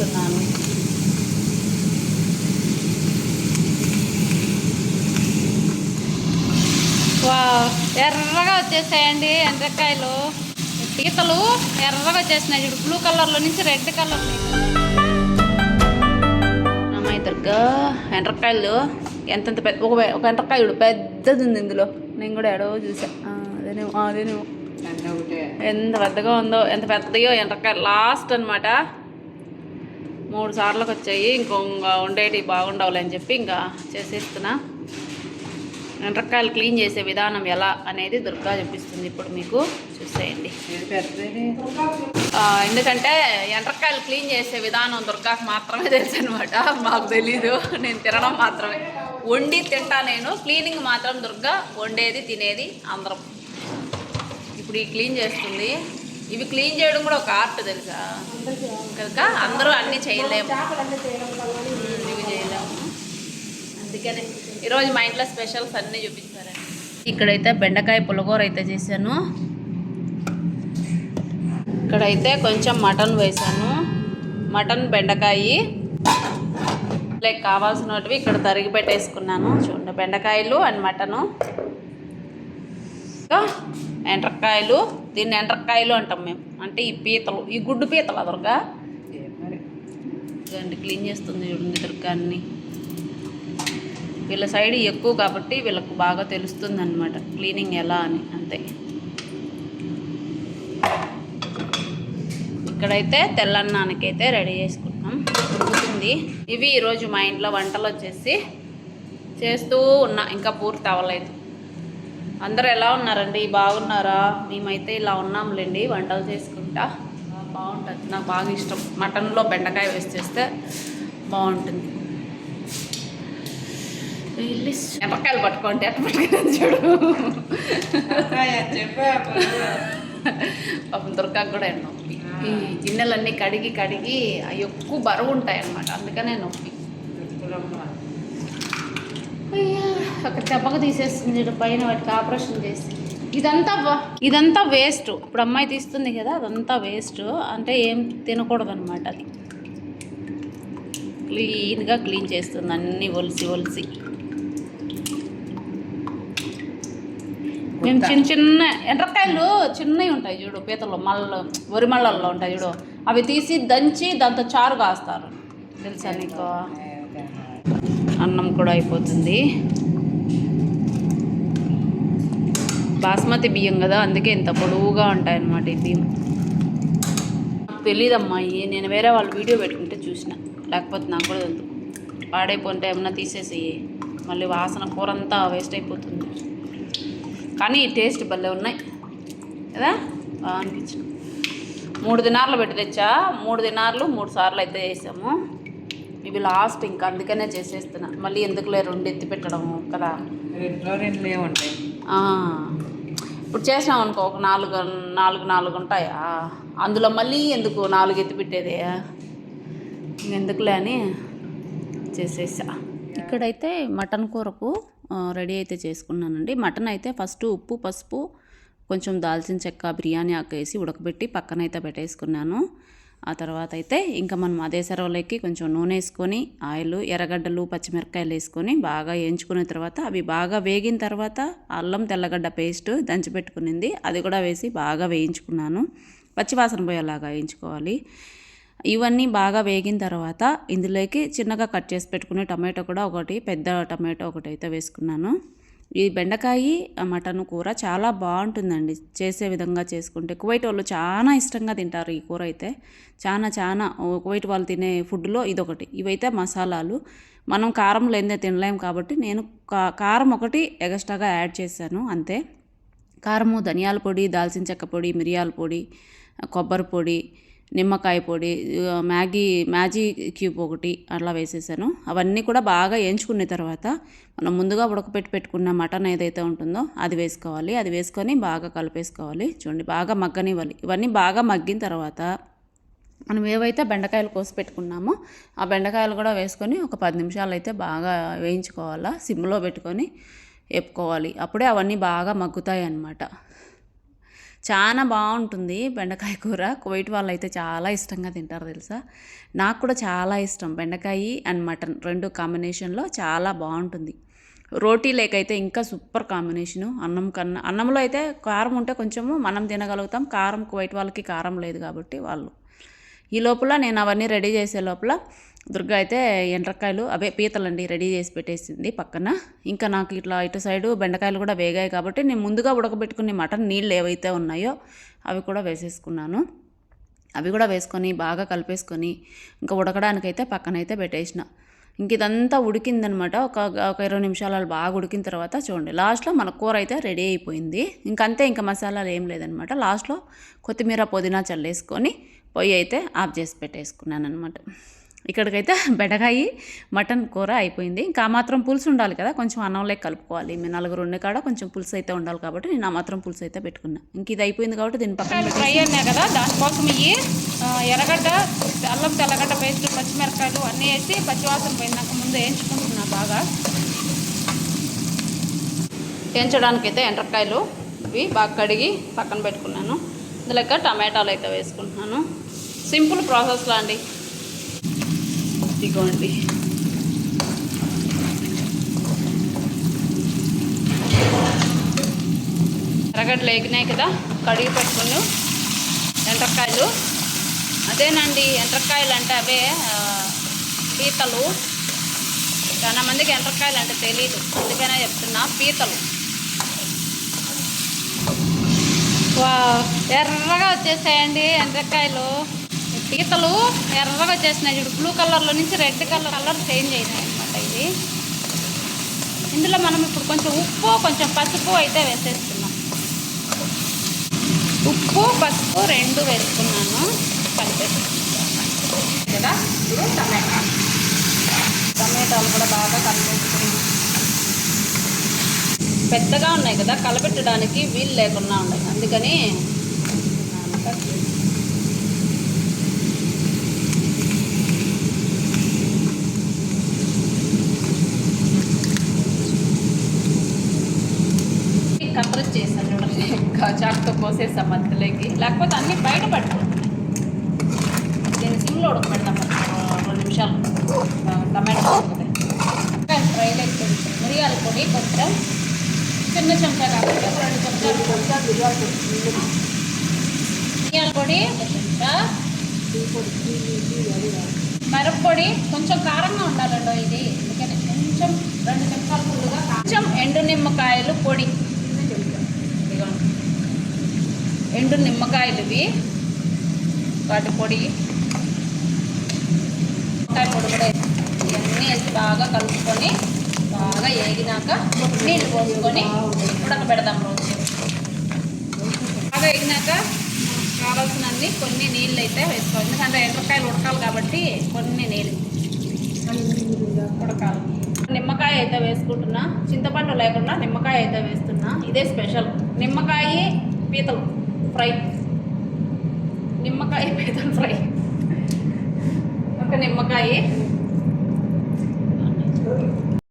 వేస్తున్నాను వా ఎర్రగా వచ్చేసాయండి ఎండ్రకాయలు. పీతలు ఎర్రగా వచ్చేసినాయి చూడు బ్లూ కలర్లో నుంచి రెడ్ కలర్ అమ్మాయి ఎండ్రకాయలు. ఎంతెంత పెద్ద ఒక ఒక ఎండ్రకాయ చూడు పెద్దది ఉంది ఇందులో. నేను కూడా ఎడో చూసా. అదేనేమో అదేనేమో ఎంత పెద్దగా ఉందో ఎంత పెద్దయో ఎండ్రకాయ లాస్ట్ అన్నమాట. మూడు సార్లకు వచ్చాయి. ఇంకో ఉండేటి బాగుండవులే అని చెప్పి ఇంకా చేసేస్తున్నా. ఎండ్రకాయలు క్లీన్ చేసే విధానం ఎలా అనేది దుర్గా చూపిస్తుంది ఇప్పుడు మీకు. చూసేయండి. ఎందుకంటే ఎండ్రకాయలు క్లీన్ చేసే విధానం దుర్గాకు మాత్రమే తెలుసు అనమాట మాకు తెలీదు. నేను తినడం మాత్రమే. వండి తింటా నేను. క్లీనింగ్ మాత్రం దుర్గా వండేది తినేది అందరం. ఇప్పుడు ఈ క్లీన్ చేస్తుంది. ఇవి క్లీన్ చేయడం కూడా ఒక ఆర్ట్ తెలుసా? కనుక అందరూ అన్నీ చేయలేము. ఇవి చేయలేము. అందుకనే ఈరోజు మా ఇంట్లో స్పెషల్స్ అన్నీ చూపిస్తారండి ఇక్కడైతే బెండకాయ పులగూర అయితే చేశాను. ఇక్కడైతే కొంచెం మటన్ వేసాను మటన్ బెండకాయ లైక్ కావాల్సినవి ఇక్కడ తరిగి పెట్టేసుకున్నాను. చూడండి బెండకాయలు అండ్ మటను. ఇంకా ఎండ్రకాయలు దీన్ని ఎండ్రకాయలు అంటాం మేము. అంటే ఈ పీతలు ఈ గుడ్డు పీతలు అదొరగా చూడండి క్లీన్ చేస్తుంది చూడండి దుర్గాన్ని. వీళ్ళ సైడ్ ఎక్కువ కాబట్టి వీళ్ళకు బాగా తెలుస్తుంది అనమాట క్లీనింగ్ ఎలా అని అంతే. ఇక్కడైతే తెల్లన్నానికైతే రెడీ చేసుకుంటాం ఉడుకుతుంది. ఇవి ఈరోజు మా ఇంట్లో వంటలు వచ్చేసి చేస్తూ ఉన్నా ఇంకా పూర్తి అవ్వలేదు. అందరూ ఎలా ఉన్నారండి? బాగున్నారా? మేమైతే ఇలా ఉన్నాంలేండి వంటలు చేసుకుంటా. బాగుంటుంది. నాకు బాగా ఇష్టం. మటన్లో బెండకాయ వేసి చేస్తే బాగుంటుంది. వెళ్ళి మిరపకాయలు పట్టుకోండి. ఎట్ట పట్టుకుని చూడు. పాపం దుర్గాకు కూడా నొప్పి. ఈ గిన్నెలన్నీ కడిగి కడిగి అవి ఎక్కువ బరువు ఉంటాయి అన్నమాట అందుకనే నొప్పి. అక్కడ దెబ్బకు తీసేస్తుంది చూడు. పైన వాటికి ఆపరేషన్ చేసి. ఇదంతా ఇదంతా వేస్ట్. ఇప్పుడు అమ్మాయి తీస్తుంది కదా అదంతా వేస్ట్. అంటే ఏం తినకూడదు అనమాట అది. క్లీన్గా క్లీన్ చేస్తుంది అన్నీ ఒలిసి ఒలిసి. మేము చిన్న చిన్న ఎండ్రకాయలు చిన్నవి ఉంటాయి చూడు పీతలు మళ్ళీ వరి మళ్ళల్లో ఉంటాయి చూడు. అవి తీసి దంచి దాంతో చారు కాస్తారు. తెలుసా నీకు? అన్నం కూడా అయిపోతుంది. బాస్మతి బియ్యం కదా అందుకే ఇంత పొడవుగా ఉంటాయి అన్నమాట ఈ బియ్యం. నాకు తెలియదమ్మా ఈ నేను వేరే వాళ్ళు వీడియో పెట్టుకుంటే చూసిన. లేకపోతే నాకు కూడా తెలుసు పాడైపోతే ఏమన్నా తీసేసి మళ్ళీ వాసన కూర అంతా వేస్ట్ అయిపోతుంది. కానీ టేస్ట్ భలే ఉన్నాయి. కదా? బాగా అనిపించింది. మూడు దినార్లు పెట్టి తెచ్చా? మూడు దినార్లు మూడు సార్లు అయితే వేసాము. ఇవి లాస్ట్ ఇంకా అందుకనే చేసేస్తున్నా. మళ్ళీ ఎందుకులే రెండు ఎత్తి పెట్టడము కదా? రెండులో రెండులే ఉంటాయి. ఇప్పుడు చేసినాం అనుకో ఒక నాలుగు నాలుగు నాలుగు ఉంటాయా? అందులో మళ్ళీ ఎందుకు నాలుగు ఎత్తి పెట్టేది? ఎందుకులే అని చేసేసా. ఇక్కడైతే మటన్ కూరకు రెడీ అయితే చేసుకున్నానండి. మటన్ అయితే ఫస్ట్ ఉప్పు పసుపు కొంచెం దాల్చిన చెక్క బిర్యానీ ఆకు వేసి ఉడకబెట్టి పక్కన అయితే పెట్టేసుకున్నాను. ఆ తర్వాత అయితే ఇంకా మనం అదే సరవలోకి కొంచెం నూనె వేసుకొని ఆయిల్ ఎర్రగడ్డలు పచ్చిమిరపకాయలు వేసుకొని బాగా వేయించుకున్న తర్వాత అవి బాగా వేగిన తర్వాత అల్లం తెల్లగడ్డ పేస్ట్ దంచిపెట్టుకునింది అది కూడా వేసి బాగా వేయించుకున్నాను. పచ్చివాసన పోయేలాగా వేయించుకోవాలి. ఇవన్నీ బాగా వేగిన తర్వాత ఇందులోకి చిన్నగా కట్ చేసి పెట్టుకునే టమాటో కూడా ఒకటి పెద్ద టమాటో ఒకటి అయితే వేసుకున్నాను. ఈ బెండకాయ మటన్ కూర చాలా బాగుంటుందండి. చేసే విధంగా చేసుకుంటే. కువైట్ వాళ్ళు చాలా ఇష్టంగా తింటారు ఈ కూర అయితే. చాలా చాలా కువైట్ వాళ్ళు తినే ఫుడ్లో ఇదొకటి. ఇవైతే మసాలాలు. మనం కారం లేనిదే తినలేం కాబట్టి నేను కా- కారం ఒకటి ఎగస్ట్రాగా యాడ్ చేశాను. అంతే. కారము ధనియాల పొడి దాల్చిన చెక్క పొడి మిరియాల పొడి కొబ్బరి పొడి నిమ్మకాయ పొడి మ్యాగీ మ్యాజీ క్యూబ్ ఒకటి అట్లా వేసేసాను. అవన్నీ కూడా బాగా వేయించుకున్న తర్వాత మనం ముందుగా ఉడకపెట్టి పెట్టుకున్న మటన్ ఏదైతే ఉంటుందో అది వేసుకోవాలి. అది వేసుకొని బాగా కలిపేసుకోవాలి. చూడండి బాగా మగ్గనివ్వాలి. ఇవన్నీ బాగా మగ్గిన తర్వాత మనం ఏవైతే బెండకాయలు కోసి పెట్టుకున్నామో ఆ బెండకాయలు కూడా వేసుకొని ఒక పది నిమిషాలు అయితే బాగా వేయించుకోవాలా. సిమ్లో పెట్టుకొని వేపుకోవాలి. అప్పుడే అవన్నీ బాగా మగ్గుతాయి అన్నమాట చాలా బాగుంటుంది బెండకాయ కూర. కువైట్ వాళ్ళు అయితే చాలా ఇష్టంగా తింటారు తెలుసా? నాకు కూడా చాలా ఇష్టం బెండకాయ అండ్ మటన్ రెండు కాంబినేషన్లో చాలా బాగుంటుంది. రోటీ లేకైతే ఇంకా సూపర్ కాంబినేషను. అన్నం కన్నా అన్నంలో అయితే కారం ఉంటే కొంచెము మనం తినగలుగుతాం. కారం కువైట్ వాళ్ళకి కారం లేదు కాబట్టి వాళ్ళు. ఈ లోపల నేను అవన్నీ రెడీ చేసే లోపల దుర్గా అయితే ఎండ్రకాయలు అవే పీతలండి రెడీ చేసి పెట్టేసింది పక్కన. ఇంకా నాకు ఇట్లా ఇటు సైడు బెండకాయలు కూడా వేగాయి కాబట్టి నేను ముందుగా ఉడకబెట్టుకునే మటన్ నీళ్ళు ఏవైతే ఉన్నాయో అవి కూడా వేసేసుకున్నాను. అవి కూడా వేసుకొని బాగా కలిపేసుకొని ఇంకా ఉడకడానికైతే పక్కనైతే పెట్టేసిన. ఇంక ఇదంతా ఉడికిందనమాట. ఒక ఒక ఇరవై నిమిషాలు అలా బాగా ఉడికిన తర్వాత చూడండి లాస్ట్లో మన కూర అయితే రెడీ అయిపోయింది. ఇంకంతే ఇంకా మసాలాలు ఏం లేదనమాట. లాస్ట్లో కొత్తిమీర పుదీనా చల్లేసుకొని పొయ్యి అయితే ఆఫ్ చేసి పెట్టేసుకున్నాను అనమాట ఇక్కడికైతే బెండకాయ మటన్ కూర అయిపోయింది. ఇంకా ఆ మాత్రం పులుసు ఉండాలి కదా కొంచెం అన్నంలో కలుపుకోవాలి. మీ నలుగురు ఉండే కాడ కొంచెం పులుసు అయితే ఉండాలి కాబట్టి నేను ఆ మాత్రం పులుసు అయితే పెట్టుకున్నా. ఇంక ఇది అయిపోయింది కాబట్టి దీని పక్కన ఫ్రై అయినాయి కదా దానికోసం ఇవి ఎర్రగడ్డ అల్లం తెల్లగడ్డ పేస్ట్ పచ్చిమిరపకాయలు అన్నీ వేసి పచ్చివాసన పోయినాక ముందు వేయించుకుంటున్నా బాగా. వేయించడానికైతే ఎండ్రకాయలు ఇవి బాగా కడిగి పక్కన పెట్టుకున్నాను. ఇందులో టమాటాలు అయితే వేసుకుంటున్నాను. సింపుల్ ప్రాసెస్లో అండి. ఇదిగోండి. ఎర్రగడ్డలు వేగినాయి కదా కడిగి పెట్టుకుని ఎండ్రకాయలు. అదేనండి ఎండ్రకాయలు అంటే అవే పీతలు. చాలా మందికి ఎండ్రకాయలు అంటే తెలియదు అందుకనే చెప్తున్నా పీతలు. వా ఎర్రగా వచ్చేసాయండి ఎండ్రకాయలు. పీతలు ఎర్రగా వచ్చేసినాయి చూడు. బ్లూ కలర్లో నుంచి రెడ్ కలర్ కలర్ చేంజ్ అయినాయి అనమాట ఇది ఇందులో మనం ఇప్పుడు కొంచెం ఉప్పు కొంచెం పసుపు అయితే వేసేస్తున్నాం. ఉప్పు పసుపు రెండు వేసుకున్నాను. కలిపేసి కదా? ఇప్పుడు టమాటా. టమాటాలు కూడా బాగా కలిపేసుకున్నాం. పెద్దగా ఉన్నాయి కదా? కలపెట్టడానికి వీలు లేకుండా ఉన్నాయి. అందుకని కత్ర చేసాను చూడండి ఇంకా చాకుతో కోసేసాం మధ్యలోకి. లేకపోతే అన్నీ బయట పడిపోతున్నాయి దీన్ని సిమ్లో ఉడకబెడతాం ఒక రెండు నిమిషాలు. టమాటో ఫ్రైలో కొంచెం మిరియాల పొడి కొంచెం చిన్న చెంచా కాకుండా రెండు చెంచాలు కొంచెం మిరియాల పొడి మిరియాల పొడి ఒక చెంచా మిరప్పొడి కొంచెం కారంగా ఉండాలండి ఇది. అందుకని కొంచెం రెండు నిమిషాలు ఫుల్గా కొంచెం ఎండు నిమ్మకాయలు పొడి. ఇదిగోండి. ఎండు నిమ్మకాయలు ఇవి వాటి పొడి నిమ్మకాయ పొడి కూడా ఇవన్నీ వేసి బాగా కలుపుకొని బాగా ఏగినాక నీళ్ళు పోసుకొని ఉడకబెడదాం రోజు. బాగా ఎగినాక కావాల్సినన్ని కొన్ని నీళ్ళు అయితే వేసుకోవాలి. ఎందుకంటే ఎండ్రకాయలు ఉడకాలి కాబట్టి కొన్ని నీళ్ళు ఉడకాలి. నిమ్మకాయ అయితే వేసుకుంటున్నా. చింతపండు లేకుండా నిమ్మకాయ అయితే వేస్తున్నా. ఇదే స్పెషల్. నిమ్మకాయ పీతలు. ఫ్రై నిమ్మకాయ పీతలు ఫ్రై ఒక నిమ్మకాయ